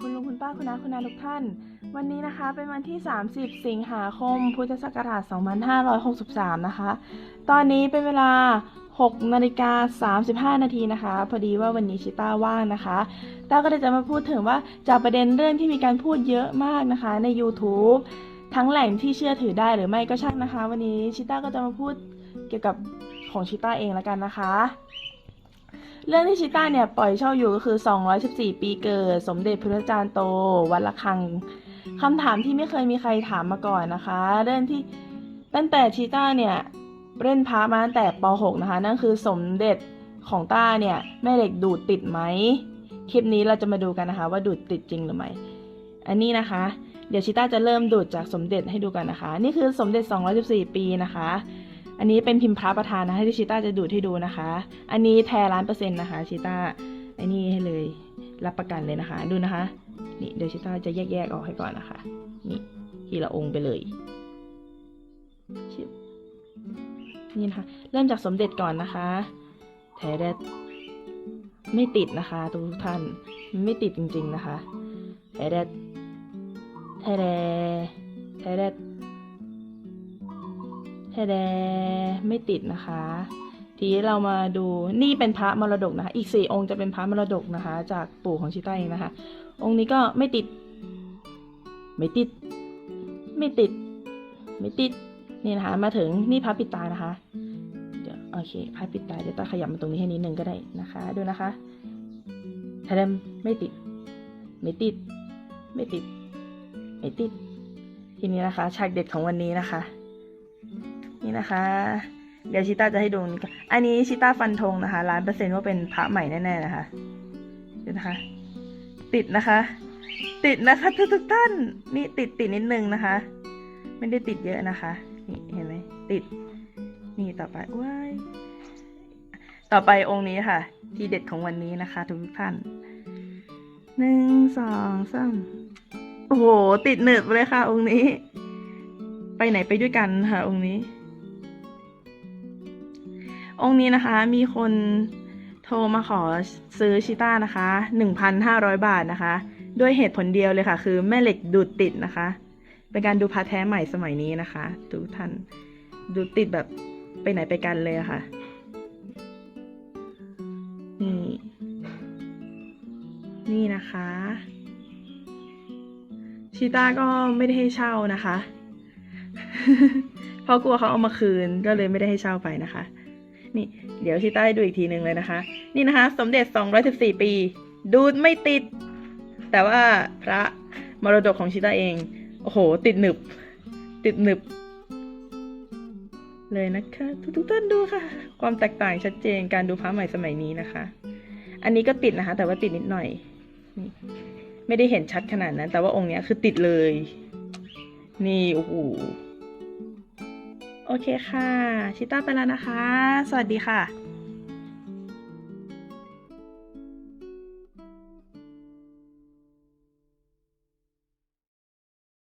คุณลุงคุณป้าคุณน้าคุณนาทุกท่าน วันนี้นะคะเป็นวันที่ 30 สิงหาคม พุทธศักราช 2563 นะคะ ตอนนี้เป็นเวลา 6 นาฬิกา 35 นาทีนะคะ พอดีว่าวันนี้ชิต้าว่างนะคะต้าก็เลยจะมาพูดถึงว่าจากประเด็นเรื่องที่มีการพูดเยอะมากนะคะใน YouTube ทั้งแหล่งที่เชื่อถือได้หรือไม่ก็ช่างนะคะ วันนี้ชิต้าก็จะมาพูดเกี่ยวกับของชิต้าเองแล้วกันนะคะ เรื่องที่ชิต้าเนี่ยปล่อยเช่าอยู่ก็คือ 214 ปีเกิด สมเด็จพระจารย์โต วัดละคังคำถามที่ไม่เคยมีใครถามมาก่อนนะคะ เรื่องที่ตั้งแต่ชิต้าเนี่ยเล่นพระมาตั้งแต่ป .6 นะคะ นั่นคือสมเด็จของต้าเนี่ยแม่เหล็กดูดติดไหม คลิปนี้เราจะมาดูกันนะคะ ว่าดูดติดจริงหรือไม่ อันนี้นะคะ เดี๋ยวชิต้าจะเริ่มดูดจากสมเด็จให้ดูกันนะคะ นี่คือสมเด็จ 214 ปีนะคะ อันนี้เป็นพิมพ์พระประธานนะคะที่ชิต้าจะดูดให้ดูนะคะ อันนี้แท้ล้านเปอร์เซ็นต์นะคะชิต้าไอ้นี่ให้เลยรับประกันเลยนะคะ ดูนะคะ นี่เดี๋ยวชิต้าจะแยกๆออกให้ก่อนนะคะ นี่ทีละองค์ไปเลยชิบนี่นะคะ เริ่มจากสมเด็จก่อนนะคะแท้แดดไม่ติดนะคะทุกท่านไม่ติดจริง ๆนะคะแท้แดดแท้แดแท้แดด แทแดไม่ติดนะคะ ทีนี้เรามาดูนี่เป็นพระมรดกนะคะ อีกสี่องค์จะเป็นพระมรดกนะคะ จากปู่ของชิต้าเองนะคะ องค์นี้ก็ไม่ติด ไม่ติด ไม่ติด ไม่ติด นี่นะคะ มาถึงนี่พระปิดตานะคะเดี๋ยวโอเคพระปิดตาเดี๋ยวตาขยับมาตรงนี้ให้นิดนึงก็ได้นะคะ ดูนะคะแทแดมไม่ติด ไม่ติด ไม่ติด ไม่ติด ทีนี้นะคะ ฉากเด็ดของวันนี้นะคะ นี่นะคะ เดี๋ยวชิต้าจะให้ดูนี่ก่อนอันนี้ชิต้าฟันธงนะคะล้านเปอร์เซ็นต์ว่าเป็นพระใหม่แน่ๆนะคะดูนะคะ ติดนะคะ ติดนะคะทุกทุกๆท่านนี่ติดติดนิดนึงนะคะ ไม่ได้ติดเยอะนะคะ นี่เห็นไหมติด นี่ต่อไปว้ายต่อไปองค์นี้ค่ะ ที่เด็ดของวันนี้นะคะ ทุกทุกท่านหนึ่งสองสามโอ้โห ติดหนึบเลยค่ะ องค์นี้ ไปไหนไปด้วยกันค่ะ องค์นี้ องค์นี้นะคะมีคนโทรมาขอซื้อชิต้านะคะ 1,500 บาทนะคะ ด้วยเหตุผลเดียวเลยค่ะ คือแม่เหล็กดูดติดนะคะ เป็นการดูพาแท้ใหม่สมัยนี้นะคะทุกท่านดูติดแบบไปไหนไปกันเลยะค่ะนี่ นี่นะคะ ชิต้าก็ไม่ได้ให้เช่านะคะ เพราะกลัวเขาเอามาคืนก็เลยไม่ได้ให้เช่าไปนะคะ นี่เดี๋ยวชิต้าให้ดูอีกทีหนึ่งเลยนะคะ นี่นะคะ สมเด็จ 214 ปี ดูดไม่ติด แต่ว่าพระมรดกของชิต้าเอง โอ้โห ติดหนึบ ติดหนึบ เลยนะคะ ทุกท่านดูค่ะ ความแตกต่างชัดเจนการดูพระใหม่สมัยนี้นะคะ อันนี้ก็ติดนะคะ แต่ว่าติดนิดหน่อย ไม่ได้เห็นชัดขนาดนั้น แต่ว่าองค์นี้คือติดเลย นี่โอ้โห โอเคค่ะ ชิต้าไปแล้วนะคะ สวัสดีค่ะ